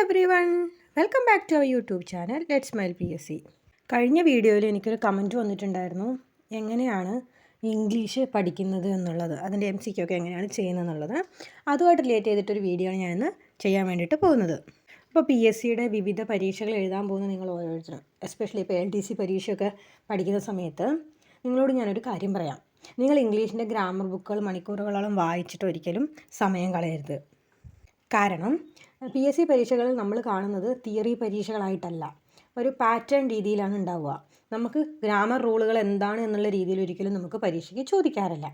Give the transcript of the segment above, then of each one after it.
Everyone welcome back to our YouTube channel let's mile P S C കഴിഞ്ഞ വീഡിയോയിൽ എനിക്കൊരു comment വന്നിട്ടുണ്ടായിരുന്നു. എങ്ങനെയാണ് ഇംഗ്ലീഷ് പഠിക്കുന്നത് എന്നുള്ളത് അതിന്റെ എം സിക്കൊക്കെ എങ്ങനെയാണ് ചെയ്യുന്നത് എന്നുള്ളത്. അതുമായിട്ട് റിലേറ്റ് ചെയ്തിട്ടൊരു വീഡിയോ ആണ് ഞാൻ ഇന്ന് ചെയ്യാൻ വേണ്ടിയിട്ട് പോകുന്നത്. അപ്പോൾ പി എസ് സിയുടെ വിവിധ പരീക്ഷകൾ എഴുതാൻ പോകുന്ന നിങ്ങൾ ഓരോരുത്തരും എസ്പെഷ്യലി ഇപ്പോൾ എൽ ഡി സി പരീക്ഷയൊക്കെ പഠിക്കുന്ന സമയത്ത് നിങ്ങളോട് ഞാനൊരു കാര്യം പറയാം. നിങ്ങൾ ഇംഗ്ലീഷിന്റെ ഗ്രാമർ ബുക്കുകൾ മണിക്കൂറുകളോളം വായിച്ചിട്ട് ഒരിക്കലും സമയം കളയരുത്. കാരണം പി എസ് സി പരീക്ഷകളിൽ നമ്മൾ കാണുന്നത് തിയറി പരീക്ഷകളായിട്ടല്ല. ഒരു പാറ്റേൺ രീതിയിലാണ് ഉണ്ടാവുക. നമുക്ക് ഗ്രാമർ റൂളുകൾ എന്താണ് എന്നുള്ള രീതിയിൽ ഒരിക്കലും നമുക്ക് പരീക്ഷയ്ക്ക് ചോദിക്കാറില്ല.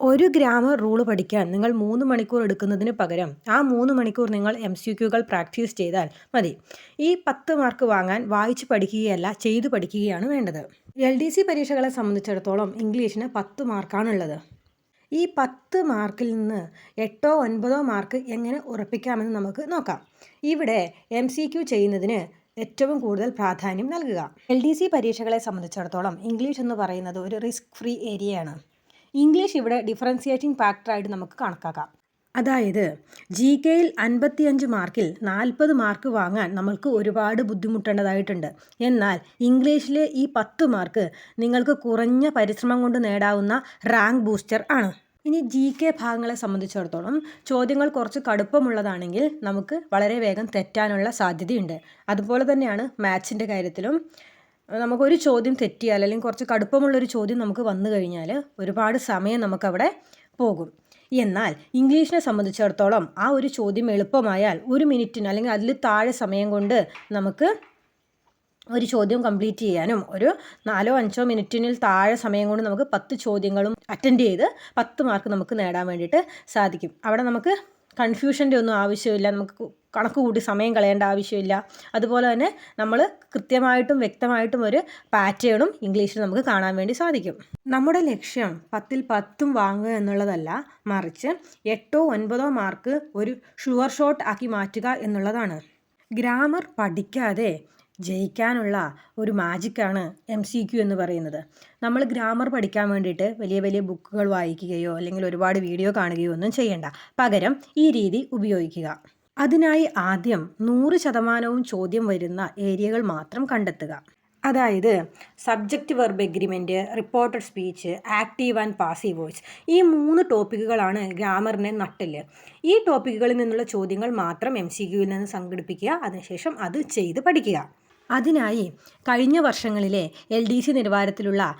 ഒരു ഗ്രാമർ റൂൾ പഠിക്കാൻ നിങ്ങൾ മൂന്ന് മണിക്കൂർ എടുക്കുന്നതിന് പകരം ആ മൂന്ന് മണിക്കൂർ നിങ്ങൾ എം സി ക്യൂകൾ പ്രാക്ടീസ് ചെയ്താൽ മതി. ഈ പത്ത് മാർക്ക് വാങ്ങാൻ വായിച്ച് പഠിക്കുകയല്ല ചെയ്തു പഠിക്കുകയാണ് വേണ്ടത്. എൽ ഡി സി പരീക്ഷകളെ സംബന്ധിച്ചിടത്തോളം ഇംഗ്ലീഷിന് പത്ത് മാർക്കാണുള്ളത് ഈ പത്ത് മാർക്കിൽ നിന്ന് എട്ടോ ഒൻപതോ മാർക്ക് എങ്ങനെ ഉറപ്പിക്കാമെന്ന് നമുക്ക് നോക്കാം. ഇവിടെ എം സി ക്യു ചെയ്യുന്നതിന് ഏറ്റവും കൂടുതൽ പ്രാധാന്യം നൽകുക. എൽ ഡി സി പരീക്ഷകളെ സംബന്ധിച്ചിടത്തോളം ഇംഗ്ലീഷ് എന്ന് പറയുന്നത് ഒരു റിസ്ക് ഫ്രീ ഏരിയയാണ് ഇംഗ്ലീഷ് ഇവിടെ ഡിഫറൻസിയേറ്റിംഗ് ഫാക്ടറായിട്ട് നമുക്ക് കണക്കാക്കാം. അതായത് ജി കെയിൽ അൻപത്തിയഞ്ച് മാർക്കിൽ നാൽപ്പത് മാർക്ക് വാങ്ങാൻ നമ്മൾക്ക് ഒരുപാട് ബുദ്ധിമുട്ടേണ്ടതായിട്ടുണ്ട്. എന്നാൽ ഇംഗ്ലീഷിലെ ഈ പത്ത് മാർക്ക് നിങ്ങൾക്ക് കുറഞ്ഞ പരിശ്രമം കൊണ്ട് നേടാവുന്ന റാങ്ക് ബൂസ്റ്റർ ആണ്. ഇനി ജി കെ ഭാഗങ്ങളെ സംബന്ധിച്ചിടത്തോളം ചോദ്യങ്ങൾ കുറച്ച് കടുപ്പമുള്ളതാണെങ്കിൽ നമുക്ക് വളരെ വേഗം തെറ്റാനുള്ള സാധ്യതയുണ്ട്. അതുപോലെ തന്നെയാണ് മാത്സിന്റെ കാര്യത്തിലും. നമുക്കൊരു ചോദ്യം തെറ്റിയാൽ അല്ലെങ്കിൽ കുറച്ച് കടുപ്പമുള്ളൊരു ചോദ്യം നമുക്ക് വന്നു കഴിഞ്ഞാൽ ഒരുപാട് സമയം നമുക്കവിടെ പോകും. എന്നാൽ ഇംഗ്ലീഷിനെ സംബന്ധിച്ചിടത്തോളം ആ ഒരു ചോദ്യം എളുപ്പമായാൽ ഒരു മിനിറ്റിന് അല്ലെങ്കിൽ അതിൽ താഴെ സമയം കൊണ്ട് നമുക്ക് ഒരു ചോദ്യം കംപ്ലീറ്റ് ചെയ്യാനും ഒരു നാലോ അഞ്ചോ മിനിറ്റിനിൽ താഴെ സമയം കൊണ്ട് നമുക്ക് പത്ത് ചോദ്യങ്ങളും അറ്റൻഡ് ചെയ്ത് പത്ത് മാർക്ക് നമുക്ക് നേടാൻ വേണ്ടിയിട്ട് സാധിക്കും. അവിടെ നമുക്ക് കൺഫ്യൂഷന്റെ ഒന്നും ആവശ്യമില്ല. നമുക്ക് കണക്ക് കൂട്ടി സമയം കളയേണ്ട ആവശ്യമില്ല. അതുപോലെ തന്നെ നമ്മൾ കൃത്യമായിട്ടും വ്യക്തമായിട്ടും ഒരു പാറ്റേണും ഇംഗ്ലീഷിൽ നമുക്ക് കാണാൻ വേണ്ടി സാധിക്കും. നമ്മുടെ ലക്ഷ്യം പത്തിൽ പത്തും വാങ്ങുക എന്നുള്ളതല്ല. മറിച്ച് എട്ടോ ഒൻപതോ മാർക്ക് ഒരു ഷുവർ ഷോട്ട് ആക്കി മാറ്റുക എന്നുള്ളതാണ്. ഗ്രാമർ പഠിക്കാതെ ജയിക്കാനുള്ള ഒരു മാജിക്കാണ് എം സി ക്യു എന്ന് പറയുന്നത്. നമ്മൾ ഗ്രാമർ പഠിക്കാൻ വേണ്ടിയിട്ട് വലിയ വലിയ ബുക്കുകൾ വായിക്കുകയോ അല്ലെങ്കിൽ ഒരുപാട് വീഡിയോ കാണുകയോ ഒന്നും ചെയ്യേണ്ട. പകരം ഈ രീതി ഉപയോഗിക്കുക. അതിനായി ആദ്യം നൂറ് ശതമാനവും ചോദ്യം വരുന്ന ഏരിയകൾ മാത്രം കണ്ടെത്തുക. അതായത് subject verb agreement reported speech active and passive voice ഈ മൂന്ന് ടോപ്പിക്കുകളാണ് ഗ്രാമറിനെ നട്ടിൽ. ഈ ടോപ്പിക്കുകളിൽ നിന്നുള്ള ചോദ്യങ്ങൾ മാത്രം എം സി ക്യൂവിൽ നിന്ന് സംഘടിപ്പിക്കുക. അതിനുശേഷം അത് ചെയ്ത് പഠിക്കുക. അതിനായി കഴിഞ്ഞ വർഷങ്ങളിലെ എൽ ഡി സി നിലവാരത്തിലുള്ള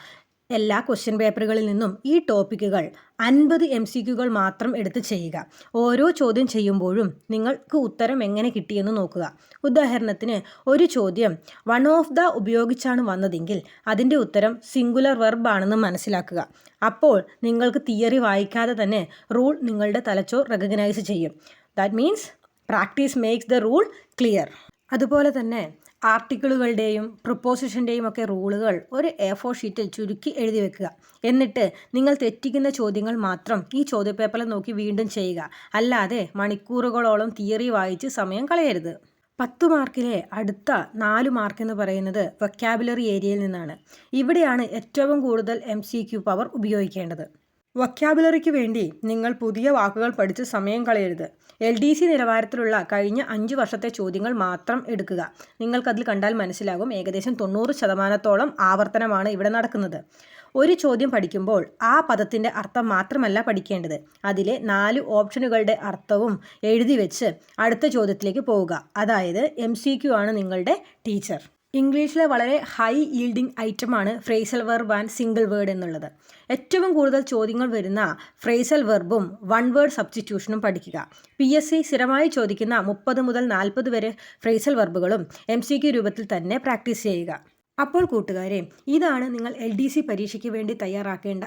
എല്ലാ ക്വസ്റ്റ്യൻ പേപ്പറുകളിൽ നിന്നും ഈ ടോപ്പിക്കുകൾ അൻപത് എം സി ക്യൂകൾ മാത്രം എടുത്ത് ചെയ്യുക. ഓരോ ചോദ്യം ചെയ്യുമ്പോഴും നിങ്ങൾക്ക് ഉത്തരം എങ്ങനെ കിട്ടിയെന്ന് നോക്കുക. ഉദാഹരണത്തിന് ഒരു ചോദ്യം വൺ ഓഫ് ദ ഉപയോഗിച്ചാണ് വന്നതെങ്കിൽ അതിന്റെ ഉത്തരം സിംഗുലർ വെർബ് ആണെന്ന് മനസ്സിലാക്കുക. അപ്പോൾ നിങ്ങൾക്ക് തിയറി വായിക്കാതെ തന്നെ റൂൾ നിങ്ങളുടെ തലച്ചോർ റെക്കഗ്നൈസ് ചെയ്യും. That means practice makes the rule clear അതുപോലെ തന്നെ ആർട്ടിക്കിളുകളുടെയും പ്രൊപ്പോസിഷന്റെയും ഒക്കെ റൂളുകൾ ഒരു എ ഫോർ ഷീറ്റിൽ ചുരുക്കി എഴുതി വെക്കുക. എന്നിട്ട് നിങ്ങൾ തെറ്റിക്കുന്ന ചോദ്യങ്ങൾ മാത്രം ഈ ചോദ്യപേപ്പറിൽ നോക്കി വീണ്ടും ചെയ്യുക. അല്ലാതെ മണിക്കൂറുകളോളം തിയറി വായിച്ച് സമയം കളയരുത്. പത്ത് മാർക്കിലെ അടുത്ത നാല് മാർക്ക് എന്ന് പറയുന്നത് വൊക്കാബുലറി ഏരിയയിൽ നിന്നാണ്. ഇവിടെയാണ് ഏറ്റവും കൂടുതൽ എം പവർ ഉപയോഗിക്കേണ്ടത്. വൊക്കാബുലറിക്ക് വേണ്ടി നിങ്ങൾ പുതിയ വാക്കുകൾ പഠിച്ച് സമയം കളയരുത്. എൽ ഡി സി നിലവാരത്തിലുള്ള കഴിഞ്ഞ അഞ്ച് വർഷത്തെ ചോദ്യങ്ങൾ മാത്രം എടുക്കുക. നിങ്ങൾക്കതിൽ കണ്ടാൽ മനസ്സിലാകും ഏകദേശം തൊണ്ണൂറ് ശതമാനത്തോളം ആവർത്തനമാണ് ഇവിടെ നടക്കുന്നത്. ഒരു ചോദ്യം പഠിക്കുമ്പോൾ ആ പദത്തിന്റെ അർത്ഥം മാത്രമല്ല പഠിക്കേണ്ടത്. അതിലെ നാല് ഓപ്ഷനുകളുടെ അർത്ഥവും എഴുതി വെച്ച് അടുത്ത ചോദ്യത്തിലേക്ക് പോവുക. അതായത് എം സി ക്യു ആണ് നിങ്ങളുടെ ടീച്ചർ. ഇംഗ്ലീഷിലെ വളരെ ഹൈ ഈൽഡിംഗ് ഐറ്റമാണ് phrasal verb and single word എന്നുള്ളത്. ഏറ്റവും കൂടുതൽ ചോദ്യങ്ങൾ വരുന്ന ഫ്രേസൽ വെർബും വൺ വേർഡ് സബ്സ്റ്റിറ്റ്യൂഷനും പഠിക്കുക. പി എസ് സി സ്ഥിരമായി ചോദിക്കുന്ന മുപ്പത് മുതൽ നാൽപ്പത് വരെ ഫ്രേസൽ വെർബുകളും എം സി ക്യു രൂപത്തിൽ തന്നെ പ്രാക്ടീസ് ചെയ്യുക. അപ്പോൾ കൂട്ടുകാരെ ഇതാണ് നിങ്ങൾ എൽ ഡി സി പരീക്ഷയ്ക്ക് വേണ്ടി തയ്യാറാക്കേണ്ട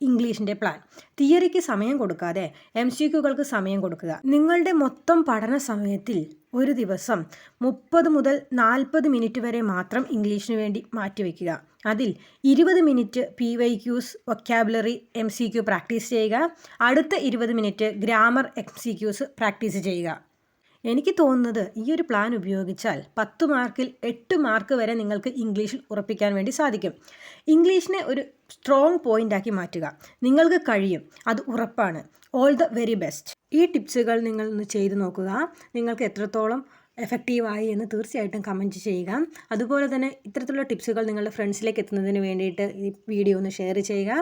ഇംഗ്ലീഷിന്റെ പ്ലാൻ തിയറിക്ക് സമയം കൊടുക്കാതെ എം സി ക്യൂകൾക്ക് സമയം കൊടുക്കുക. നിങ്ങളുടെ മൊത്തം പഠന സമയത്തിൽ ഒരു ദിവസം മുപ്പത് മുതൽ നാൽപ്പത് മിനിറ്റ് വരെ മാത്രം ഇംഗ്ലീഷിന് വേണ്ടി മാറ്റിവെക്കുക അതിൽ ഇരുപത് minute P Y Qs vocabulary M C Q practice ചെയ്യുക. അടുത്ത ഇരുപത് minute grammar M C Qs practice ചെയ്യുക. എനിക്ക് തോന്നുന്നത് ഈ ഒരു പ്ലാൻ ഉപയോഗിച്ചാൽ പത്ത് മാർക്കിൽ എട്ട് മാർക്ക് വരെ നിങ്ങൾക്ക് ഇംഗ്ലീഷിൽ ഉറപ്പിക്കാൻ വേണ്ടി സാധിക്കും. ഇംഗ്ലീഷിനെ ഒരു സ്ട്രോങ് പോയിന്റാക്കി മാറ്റുക. നിങ്ങൾക്ക് കഴിയും. അത് ഉറപ്പാണ്. ഓൾ ദ വെരി ബെസ്റ്റ് ഈ ടിപ്സുകൾ നിങ്ങൾ ഒന്ന് ചെയ്തു നോക്കുക. നിങ്ങൾക്ക് എത്രത്തോളം എഫക്റ്റീവായി എന്ന് തീർച്ചയായിട്ടും കമന്റ് ചെയ്യുക. അതുപോലെ തന്നെ ഇത്തരത്തിലുള്ള ടിപ്സുകൾ നിങ്ങളുടെ ഫ്രണ്ട്സിലേക്ക് എത്തുന്നതിന് വേണ്ടിയിട്ട് ഈ വീഡിയോ ഒന്ന് ഷെയർ ചെയ്യുക.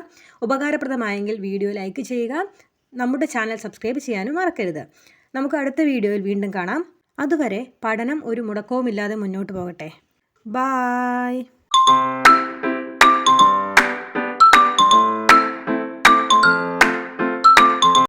ഉപകാരപ്രദമായെങ്കിൽ വീഡിയോ ലൈക്ക് ചെയ്യുക. നമ്മുടെ ചാനൽ സബ്സ്ക്രൈബ് ചെയ്യാനും മറക്കരുത്. നമുക്ക് അടുത്ത വീഡിയോയിൽ വീണ്ടും കാണാം. അതുവരെ പഠനം ഒരു മുടക്കവുമില്ലാതെ മുന്നോട്ട് പോകട്ടെ. ബായ്.